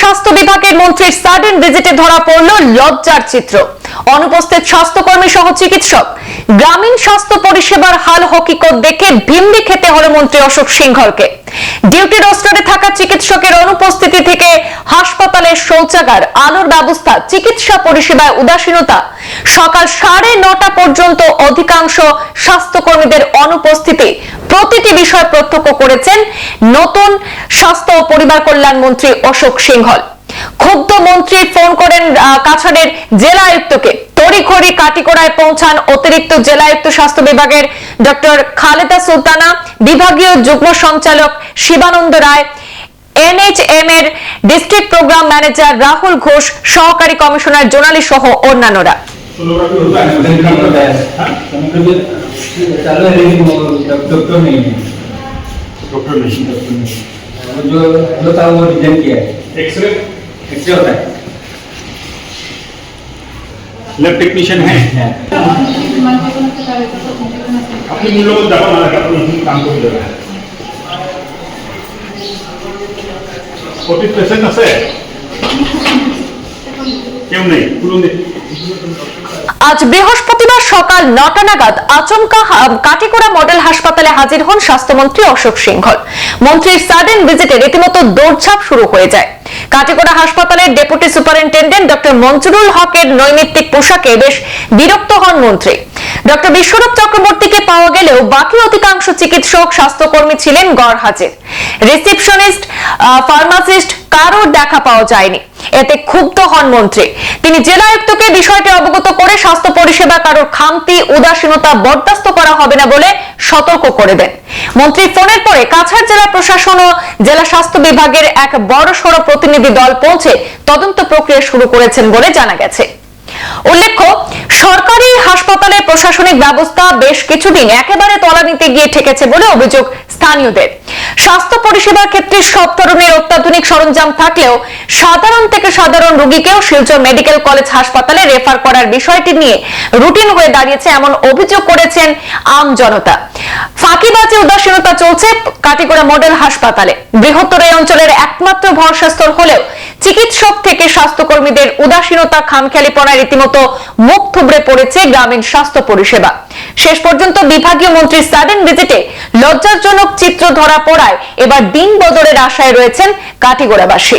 স্বাস্থ্য বিভাগের মন্ত্রীর সাডেন ভিজিটে ধরা পড়ল লজ্জার চিত্র। অনুপস্থিত স্বাস্থ্যকর্মী সহ চিকিৎসক। গ্রামীণ স্বাস্থ্য পরিষেবার হাল হকিকত দেখে ভিমড়ি খেতে হলো মন্ত্রী অশোক সিংহলকে। ডিউটি রোস্টারে থাকা চিকিৎসকের অনুপস্থিতি থেকে হাসপাতালের শৌচাগার, আলোর ব্যবস্থা, চিকিৎসা পরিষেবায় উদাসীনতা। সকাল সাড়ে নটা পর্যন্ত অধিকাংশ স্বাস্থ্যকর্মীদের অনুপস্থিতি প্রতিটি বিষয় প্রত্যক্ষ করেছেন নতুন স্বাস্থ্য ও পরিবার কল্যাণ মন্ত্রী অশোক সিংহল। ক্ষুব্ধ মন্ত্রী ফোন করেন আহ, কাছাড়ের জেলা আয়ুক্তকে তড়িঘড়ি কাটিকোড়ায় পৌঁছান অতিরিক্ত জেলা আয়ুক্ত স্বাস্থ্য বিভাগের ডক্টর খালেদা সুলতানা বিভাগীয় যুগ্ম সঞ্চালক শিবানন্দ রায় এনএইচএম এর district programme manager Rahul Ghosh সহকারী কমিশনার জোনালি সহ অন্যান্যরা सोनोग्राफी होता है नहीं होता है हाँ? मुझे चालू है लेकिन वो डॉक्टर नहीं है डॉक्टर नहीं डॉक्टर नहीं है। वो जो होता है वो डिजाइन किया है एक्सरे इसलिए होता है? लैब टेक्नीशियन है। अपने मुलं को दबा मारा का आपण काम करून देणार फोर्टी पर्सेंट असं आहे केव नाही? खुलून আজ বৃহস্পতিবার সকাল নটা নাগাদ আচমকা কাটিকোড়া মডেল হাসপাতালে হাজির হন স্বাস্থ্যমন্ত্রী অশোক সিংহল মন্ত্রীর সাডেন ভিজিটে রীতিমতো দৌড়ঝাঁপ শুরু হয়ে যায়। কাটিকোড়া হাসপাতালের ডেপুটি সুপারিনটেন্ডেন্ট ডক্টর মঞ্জুরুল হকের নৈমিত্তিক পোশাকে বেশ বিরক্ত হন মন্ত্রী। ডক্টর বিশ্বরূপ চক্রবর্তীকে পাওয়া গেলেও বাকি অধিকাংশ চিকিৎসক, স্বাস্থ্যকর্মী ছিলেন গড় হাজির। রিসেপশনিস্ট ফার্মাসিস্ট, কারোর দেখা পাওয়া যায়নি। এতে ক্ষুব্ধ হন মন্ত্রী। তিনি জেলা আয়ুক্তকে বিষয়টি অবগত করে স্বাস্থ্য পরিষেবা কারোর খামতি, উদাসীনতা বরদাস্ত করা হবে না বলে সতর্ক করে দেন। মন্ত্রী ফোনের পরে কাছাড় জেলা প্রশাসন ও জেলা স্বাস্থ্য বিভাগের এক বড় সড় প্রতিনিধি দল পৌঁছে তদন্ত প্রক্রিয়া শুরু করেছেন বলে জানা গেছে। উল্লেখ্য, সরকারি হাসপাতালের প্রশাসনিক ব্যবস্থা বেশ কিছুদিন একেবারে তলানিতে গিয়ে ঠেকেছে বলে অভিযোগ স্থানীয়দের। স্বাস্থ্য পরিষেবার ক্ষেত্রে সব ধরনের অত্যাধুনিক সরঞ্জাম থাকলেও সাধারণ থেকে সাধারণ রোগীকেও শিলচর মেডিকেল কলেজ হাসপাতালে রেফার করার বিষয়টি নিয়ে রুটিন হয়ে দাঁড়িয়েছে এমন অভিযোগ করেছেন আম জনতা। ফাঁকিবাজে উদাসীনতা চলছে কাটিগড়া মডেল হাসপাতালে। বৃহত্তর এই অঞ্চলের একমাত্র ভরসাস্থল হলেও চিকিৎসক থেকে স্বাস্থ্যকর্মীদের উদাসীনতা খামখেয়ালিপনায় রীতিমতো মুখ থুবড়ে পড়েছে গ্রামীণ স্বাস্থ্য পরিষেবা। শেষ পর্যন্ত বিভাগীয় মন্ত্রীর সাডেন ভিজিটে লজ্জাজনক চিত্র ধরা পড়ায় এবার দিন বদলের আশায় রয়েছেন কাটিগোড়াবাসী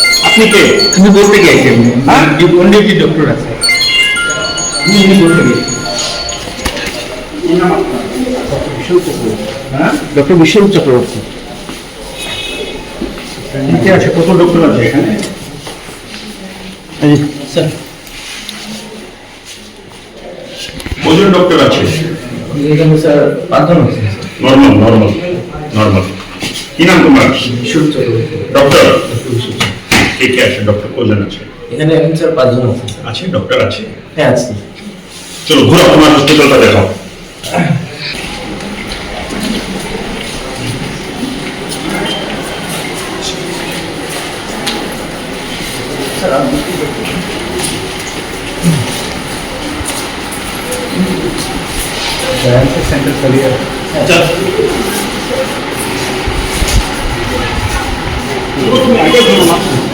আপনি কে? আমি বলতে গিয়েছি হ্যাঁ? কোন ডিউটি ডক্টর আছে। আমি বলতে গিয়েছি ডক্টর বিশ্বরূপ চক্রবর্তী আছে? কত ডক্টর আছে এখানে? স্যার। কজন ডক্টর আছে? এখানে স্যার পাঁচজন আছে। নর্মাল নর্মাল নর্মাল কি নাম তোমার? ডক্টর কে আছে ডক্টর কজন আছে। এখানে এখন স্যার পাঁচজন আছে আছে? ডক্টর আছে? হ্যাঁ আছে। চলো ঘুরো তোমার হসপিটালটা দেখাও। সেন্টার ক্যারিয়ার চল তুমি আগে ধরো না